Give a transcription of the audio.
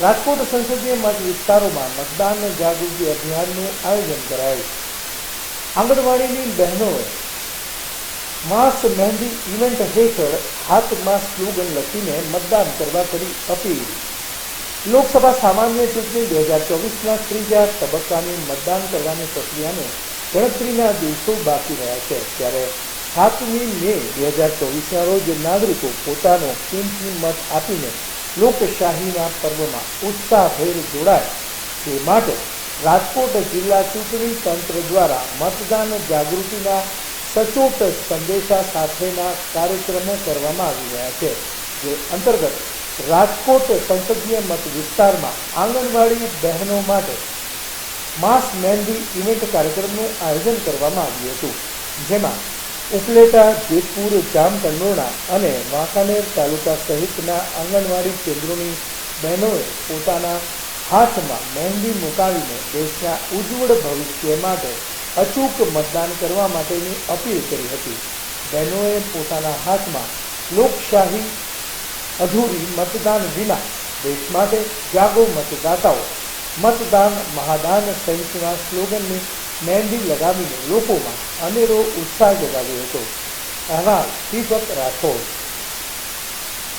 રાજકોટ સંસદીય મત વિસ્તારોમાં મતદાન જાગૃતિ અભિયાનનું આયોજન કરાયું. આંગણવાડીની બહેનોએ માસ મહેંદી ઇવેન્ટ હેઠળ હાથમાં સ્લોગન લખીને મતદાન કરવા કરી અપીલ. લોકસભા સામાન્ય ચૂંટણી બે હજાર ચોવીસના ત્રીજા તબક્કાની મતદાન કરવાની પ્રક્રિયાને ગણતરીના દિવસો બાકી રહ્યા છે. ત્યારે સાતમી મે બે હજાર ચોવીસના રોજ નાગરિકો પોતાનો કિંમતી મત આપીને લોકશાહીના પર્વમાં ઉત્સાહભેર જોડાય તે માટે રાજકોટ જિલ્લા ચૂંટણી તંત્ર દ્વારા મતદાન જાગૃતિના સચોટ સંદેશા સાથેના કાર્યક્રમો કરવામાં આવી રહ્યા છે, જે અંતર્ગત રાજકોટ સંસદીય મત વિસ્તારમાં આંગણવાડી બહેનો માટે માસ મહેંદી ઇવેન્ટ કાર્યક્રમનું આયોજન કરવામાં આવ્યું હતું, જેમાં ઉપલેટા, જેતપુર જામકંડોરણા અને વાંકાનેર તાલુકા સહિતના આંગણવાડી કેન્દ્રોની બહેનોએ પોતાના હાથમાં મહેંદી મુકાવીને દેશના ઉજ્જવળ ભવિષ્ય માટે અચૂક મતદાન કરવા માટેની અપીલ કરી હતી. બહેનોએ પોતાના હાથમાં લોકશાહી અધૂરી મતદાન વિના દેશ માટે જાગો મતદાતાઓ, મતદાન મહાદાન સહિતના સ્લોગનની મહેંદી લગાવીને લોકોમાં અનેરો ઉત્સાહ જગાવ્યો હતો. અહેવાલ શ્રીપત રાઠોડ